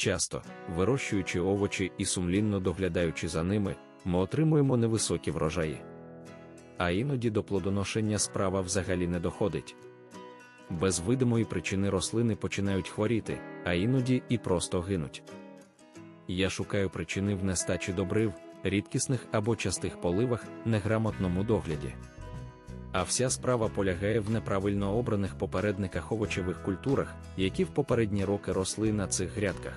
Часто, вирощуючи овочі і сумлінно доглядаючи за ними, ми отримуємо невисокі врожаї. А іноді до плодоношення справа взагалі не доходить. Без видимої причини рослини починають хворіти, а іноді і просто гинуть. Я шукаю причини в нестачі добрив, рідкісних або частих поливах, неграмотному догляді. А вся справа полягає в неправильно обраних попередниках овочевих культурах, які в попередні роки росли на цих грядках.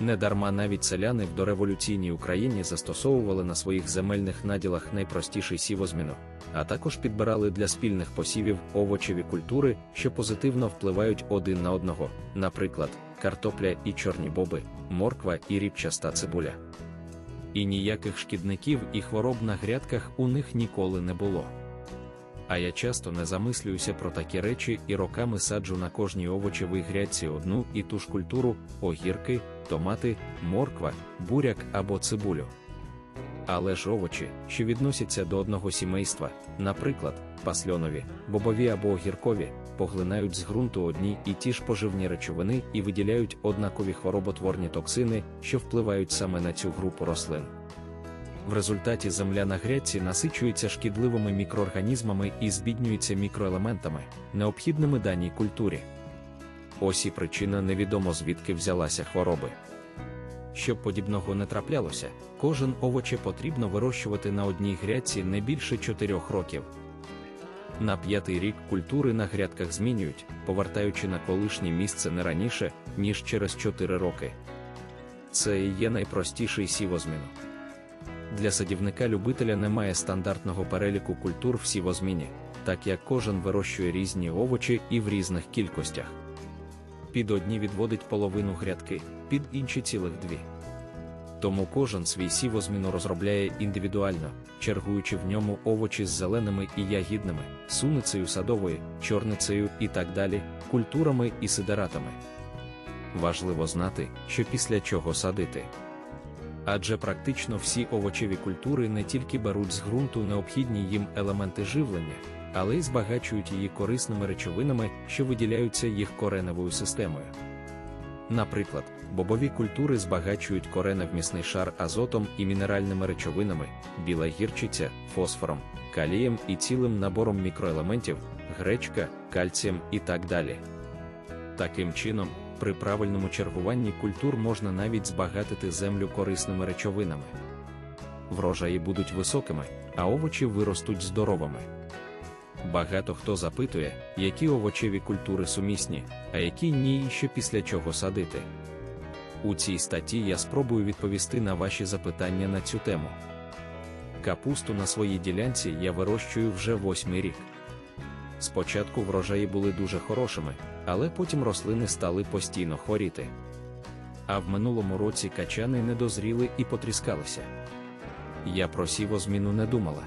Недарма навіть селяни в дореволюційній Україні застосовували на своїх земельних наділах найпростіший сівозміну, а також підбирали для спільних посівів овочеві культури, що позитивно впливають один на одного, наприклад, картопля і чорні боби, морква і ріпчаста цибуля. І ніяких шкідників і хвороб на грядках у них ніколи не було. А я часто не замислююся про такі речі і роками саджу на кожній овочевій грядці одну і ту ж культуру, огірки, томати, морква, буряк або цибулю. Але ж овочі, що відносяться до одного сімейства, наприклад, пасльонові, бобові або огіркові, поглинають з ґрунту одні і ті ж поживні речовини і виділяють однакові хвороботворні токсини, що впливають саме на цю групу рослин. В результаті земля на грядці насичується шкідливими мікроорганізмами і збіднюється мікроелементами, необхідними даній культурі. Ось і причина невідомо звідки взялася хвороби. Щоб подібного не траплялося, кожен овоче потрібно вирощувати на одній грядці не більше 4 років. На п'ятий рік культури на грядках змінюють, повертаючи на колишнє місце не раніше, ніж через 4 роки. Це і є найпростіший сівозміну. Для садівника-любителя немає стандартного переліку культур в сівозміні, так як кожен вирощує різні овочі і в різних кількостях. Під одні відводить половину грядки, під інші цілих дві. Тому кожен свій сівозміну розробляє індивідуально, чергуючи в ньому овочі з зеленими і ягідними, суницею садовою, чорницею і так далі, культурами і сидератами. Важливо знати, що після чого садити. Адже практично всі овочеві культури не тільки беруть з ґрунту необхідні їм елементи живлення, але й збагачують її корисними речовинами, що виділяються їх кореневою системою. Наприклад, бобові культури збагачують кореневмісний шар азотом і мінеральними речовинами, біла гірчиця, фосфором, калієм і цілим набором мікроелементів, гречка, кальцієм і так далі. Таким чином, при правильному чергуванні культур можна навіть збагатити землю корисними речовинами. Врожаї будуть високими, а овочі виростуть здоровими. Багато хто запитує, які овочеві культури сумісні, а які ні, і що після чого садити. У цій статті я спробую відповісти на ваші запитання на цю тему. Капусту на своїй ділянці я вирощую вже восьмий рік. Спочатку врожаї були дуже хорошими, але потім рослини стали постійно хворіти. А в минулому році качани не дозріли і потріскалися. Я про сівозміну не думала.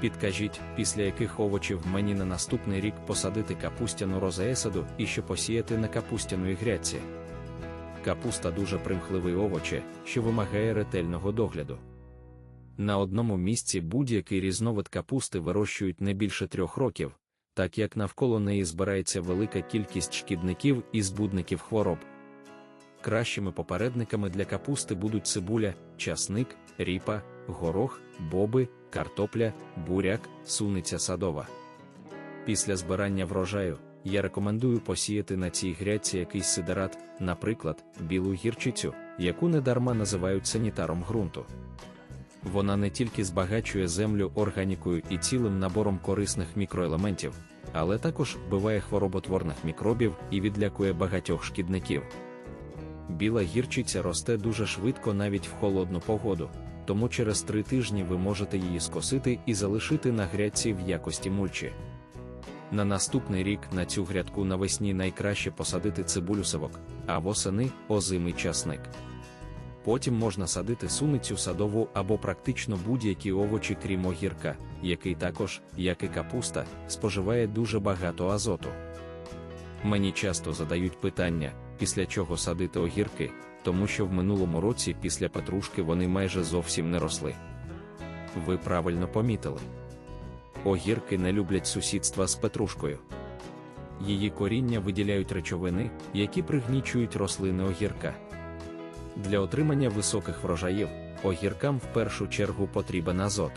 Підкажіть, після яких овочів мені на наступний рік посадити капустяну розеесаду і що посіяти на капустяної грядці. Капуста дуже примхливий овоче, що вимагає ретельного догляду. На одному місці будь-який різновид капусти вирощують не більше трьох років, так як навколо неї збирається велика кількість шкідників і збудників хвороб. Кращими попередниками для капусти будуть цибуля, часник, ріпа, горох, боби, картопля, буряк, суниця садова. Після збирання врожаю я рекомендую посіяти на цій грядці якийсь сидерат, наприклад, білу гірчицю, яку недарма називають санітаром ґрунту. Вона не тільки збагачує землю органікою і цілим набором корисних мікроелементів, але також вбиває хвороботворних мікробів і відлякує багатьох шкідників. Біла гірчиця росте дуже швидко навіть в холодну погоду, тому через три тижні ви можете її скосити і залишити на грядці в якості мульчі. На наступний рік на цю грядку навесні найкраще посадити цибулю сивок, а восени озимий часник. Потім можна садити суницю садову або практично будь-які овочі, крім огірка, який також, як і капуста, споживає дуже багато азоту. Мені часто задають питання, після чого садити огірки, тому що в минулому році після петрушки вони майже зовсім не росли. Ви правильно помітили. Огірки не люблять сусідства з петрушкою. її коріння виділяють речовини, які пригнічують рослини огірка. Для отримання високих врожаїв огіркам в першу чергу потрібен азот.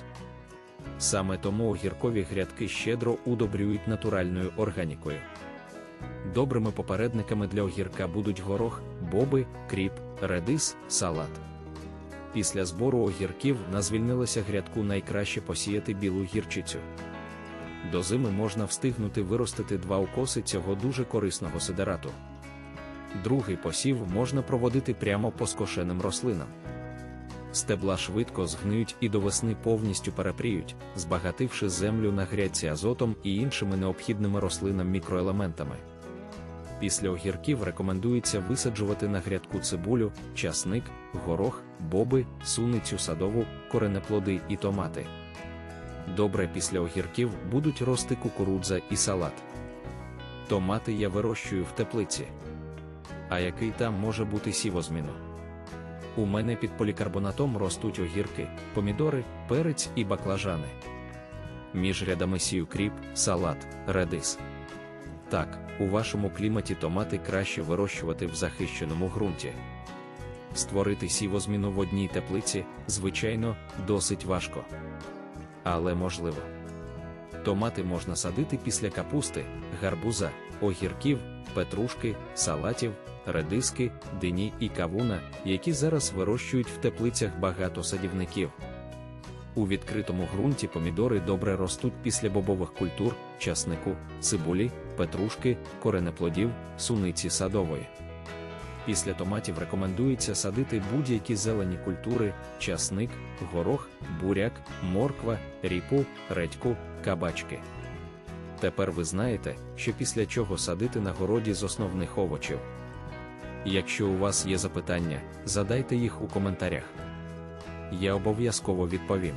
Саме тому огіркові грядки щедро удобрюють натуральною органікою. Добрими попередниками для огірка будуть горох, боби, кріп, редис, салат. Після збору огірків на звільнилося грядку найкраще посіяти білу гірчицю. До зими можна встигнути виростити два укоси цього дуже корисного сидерату. Другий посів можна проводити прямо по скошеним рослинам. Стебла швидко згниють і до весни повністю перепріють, збагативши землю на грядці азотом і іншими необхідними рослинам мікроелементами. Після огірків рекомендується висаджувати на грядку цибулю, часник, горох, боби, суницю садову, коренеплоди і томати. Добре після огірків будуть рости кукурудза і салат. Томати я вирощую в теплиці. А який там може бути сівозміну? У мене під полікарбонатом ростуть огірки, помідори, перець і баклажани. Між рядами сію кріп, салат, редис. Так, у вашому кліматі томати краще вирощувати в захищеному ґрунті. Створити сівозміну в одній теплиці, звичайно, досить важко. Але можливо. Томати можна садити після капусти, гарбуза, огірків, петрушки, салатів, редиски, дині і кавуна, які зараз вирощують в теплицях багато садівників. У відкритому ґрунті помідори добре ростуть після бобових культур, часнику, цибулі, петрушки, коренеплодів, суниці садової. Після томатів рекомендується садити будь-які зелені культури, часник, горох, буряк, морква, ріпу, редьку, кабачки. Тепер ви знаєте, що після чого садити на городі з основних овочів. Якщо у вас є запитання, задайте їх у коментарях. Я обов'язково відповім.